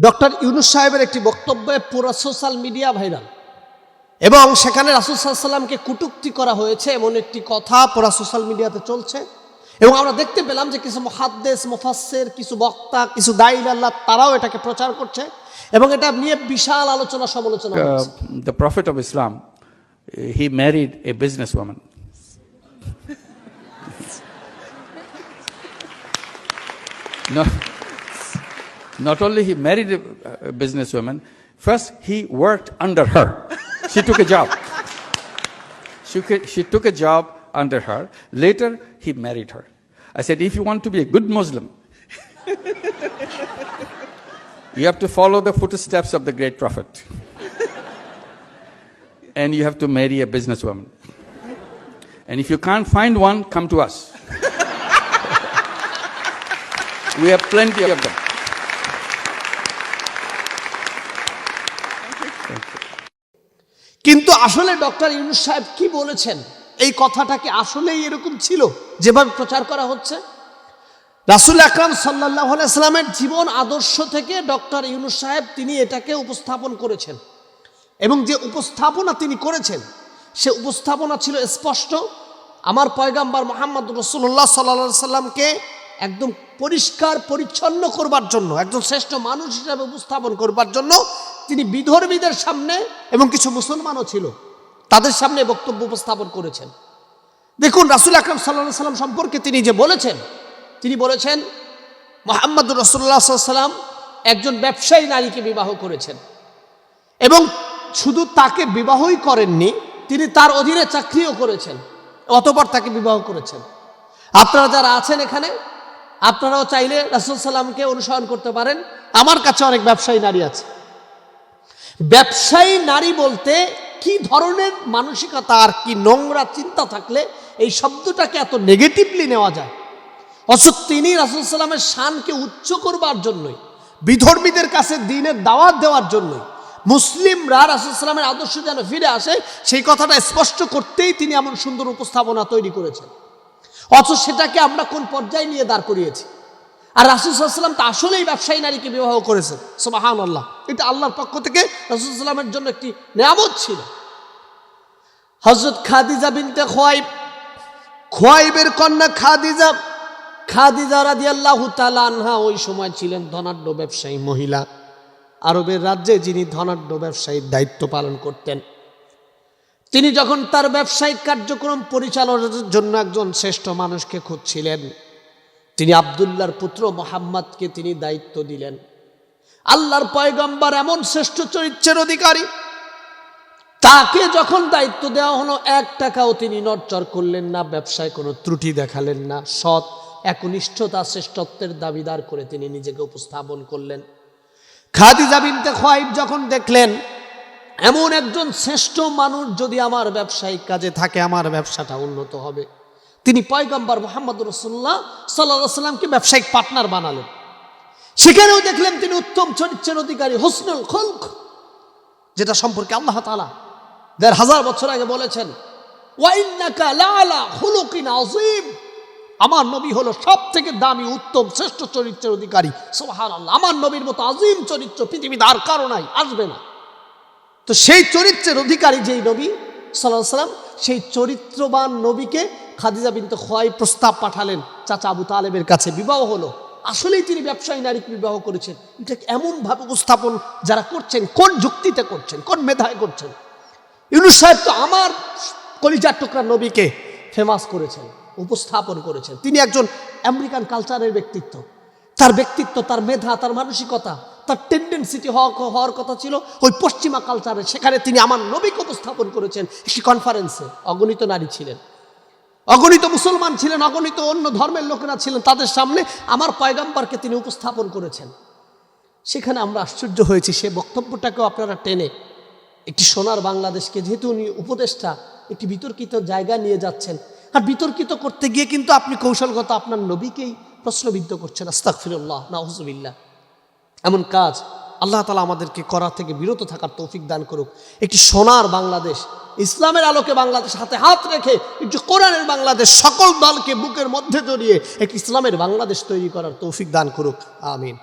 Doctor Yunus সাহেবের একটি বক্তব্যে পুরো সোশ্যাল মিডিয়া ভাইরাল। এবং সেখানে রাসুল সাল্লামকে কুটুক্তি করা হয়েছে এমন একটি কথা পুরা সোশ্যাল মিডিয়াতে চলছে। এবং আমরা দেখতে পেলাম যে কিছু মহাদ্দেশ মুফাসের কিছু বক্তা কিছু দায়ী আল্লাহ তারাও এটাকে প্রচার করছে। এবং এটা নিয়ে বিশাল আলোচনা সমালোচনা দ্য হচ্ছে। the Islam uh, he married a no, not only he married a, businesswoman, first he worked under her. She took a job. She, she took a job under her. Later, he married her. I said, if you want to be a good Muslim, you have to follow the footsteps of the great prophet. and you have to marry a businesswoman. And if you can't find one, come to us. we have plenty of them. কিন্তু আসলে doctor Yunus সাহেব কি বলেছেন? এই কথাটা কি আসলেই এরকম ছিল যেভাবে প্রচার করা হচ্ছে? রাসুল আকরাম সাল্লাহ সাল্লামের জীবন আদর্শ থেকে ডক্টর ইউনুস সাহেব তিনি এটাকে উপস্থাপন করেছেন। এবং যে উপস্থাপনা তিনি করেছেন, সে উপস্থাপনা ছিল স্পষ্ট। আমার পয়গাম্বার মোহাম্মদ রসুল্লাহ সাল্লা সাল্লামকে একদম পরিষ্কার, পরিচ্ছন্ন করবার জন্য, একজন শ্রেষ্ঠ মানুষ হিসাবে উপস্থাপন করবার জন্য তিনি বিধর্মীদের সামনে এবং কিছু মুসলমানও ছিল, তাদের সামনে বক্তব্য উপস্থাপন করেছেন। দেখুন, রাসুল আকরম সাল্লাহ সাল্লাম সম্পর্কে তিনি যে বলেছেন, তিনি বলেছেন মোহাম্মদ রসুল্লাহ সাল্লাম একজন ব্যবসায়ী নারীকে বিবাহ করেছেন এবং শুধু তাকে বিবাহই করেননি, তিনি তার অধীনে চাকরিও করেছেন, অতপর তাকে বিবাহ করেছেন। আপনারা যারা আছেন এখানে আপনারাও চাইলে রাসুল সাল্লামকে অনুসরণ করতে পারেন। আমার কাছে অনেক ব্যবসায়ী নারী আছে। ব্যবসায়ী নারী বলতে কি ধরনের মানসিকতা আর কি নোংরা চিন্তা থাকলে এই শব্দটাকে এত নেগেটিভলি নেওয়া যায়? অথচ তিনি রাসুল সাল্লামের শানকে উচ্চ করবার জন্যই, বিধর্মীদের কাছে দিনের দাওয়াত দেওয়ার জন্যই, মুসলিমরা রাসুলসাল্লামের আদর্শ যেন ফিরে আসে, সেই কথাটা স্পষ্ট করতেই তিনি এমন সুন্দর উপস্থাপনা তৈরি করেছেন। অথচ সেটাকে আমরা কোন পর্যায়ে নিয়ে দাঁড় করিয়েছি? আর রাসুলসাল্লাম তো আসলেই ব্যবসায়ী নারীকে বিবাহ করেছেন সোমাহান আল্লাহ এটা আল্লাহর পক্ষ থেকে রাসুলসাল্লামের জন্য একটি নিয়ামত ছিল। হজরত খাদিজা বিনতে খোয়াইব, খোয়াইবের কন্যা খাদিজা খাদিজা রাদি আল্লাহ আনহা ওই সময় ছিলেন ধনাঢ্য ব্যবসায়ী মহিলা। আরবের রাজ্যে যিনি ধনাঢ্য ব্যবসায়ীর দায়িত্ব পালন করতেন। তিনি যখন তার ব্যবসায়িক কার্যক্রম পরিচালনার জন্য একজন শ্রেষ্ঠ মানুষকে খুঁজছিলেন, তিনি আবদুল্লার পুত্র মোহাম্মদকে তিনি দায়িত্ব দিলেন। আল্লাহর পয়গম্বর এমন শ্রেষ্ঠ চরিত্রের অধিকারী। তাকে যখন দায়িত্ব দেওয়া হলো, এক টাকাও তিনি নড়চর করলেন না, ব্যবসায় কোনো ত্রুটি দেখালেন না, সৎ, একনিষ্ঠতা, শ্রেষ্ঠত্বের দাবিদার করে তিনি নিজেকে উপস্থাপন করলেন। খাদিজা বিনতে খোয়াইব যখন দেখলেন এমন একজন শ্রেষ্ঠ মানুষ যদি আমার ব্যবসায়িক কাজে থাকে, আমার ব্যবসাটা উন্নত হবে। তিনি পয়গম্বর মোহাম্মদ রসুল্লাহ সাল্লাহ সাল্লামকে ব্যবসায়িক পার্টনার বানালেন। সেখানেও দেখলেন তিনি উত্তম চরিত্রের অধিকারী হোসনুল খুলক, যেটা সম্পর্কে আল্লাহ তালা দেড় হাজার বছর আগে বলেছেন আমার নবী হলো সব থেকে দামি, উত্তম, শ্রেষ্ঠ চরিত্রের অধিকারী। আল্লাহ আমার নবীর মতো আজিম চরিত্র পৃথিবীতে আর কারও নাই, আসবে না। তো সেই চরিত্রের অধিকারী যেই নবী সাল্লাহ সাল্লাম, সেই চরিত্রবান নবীকে খাদিজা বিনতে খোয়াই প্রস্তাব পাঠালেন। চাচা আবু তালেবের কাছে বিবাহ হলো। আসলেই তিনি ব্যবসায়ী, নারীকে বিবাহ করেছেন। এটা এমনভাবে উপস্থাপন যারা করছেন, কোন যুক্তিতে করছেন, কোন মেধায় করছেন। ইউনুস সাহেব তো আমার কলিজার টুকরা নবীকে ফেমাস করেছেন, উপস্থাপন করেছেন। তিনি একজন আমেরিকান কালচারের ব্যক্তিত্ব। তার ব্যক্তিত্ব, তার মেধা, তার মানসিকতা তার টেন্ডেন্সিটি হওয়ার কথা ছিল ওই পশ্চিমা কালচারে সেখানে তিনি আমার নবীকে উপস্থাপন করেছেন একটি কনফারেন্সে অগণিত নারী ছিলেন। অগণিত মুসলমান ছিলেন, অগণিত অন্য ধর্মের লোকেরা ছিলেন। তাদের সামনে আমার পয়গাম্বারকে তিনি উপস্থাপন করেছেন। সেখানে আমরা আশ্চর্য হয়েছি, সে বক্তব্যটাকেও আপনারা টেনে। একটি সোনার বাংলাদেশকে যেহেতু উনি উপদেষ্টা, একটি বিতর্কিত জায়গা নিয়ে যাচ্ছেন। আর বিতর্কিত করতে গিয়ে কিন্তু আপনি কৌশলগত আপনার নবীকেই প্রশ্নবিদ্ধ করছেন। আস্তাকফিরুল্লাহ নাহজুবিল্লাহ এমন কাজ আল্লাহ তালা আমাদেরকে করা থেকে বিরত থাকার তৌফিক দান করুক। একটি সোনার বাংলাদেশ, ইসলামের আলোকে বাংলাদেশ হাতে হাত রেখে একটি কোরআনের বাংলাদেশ সকল দলকে বুকের মধ্যে জড়িয়ে একটি ইসলামের বাংলাদেশ তৈরি করার তৌফিক দান করুক। আমিন।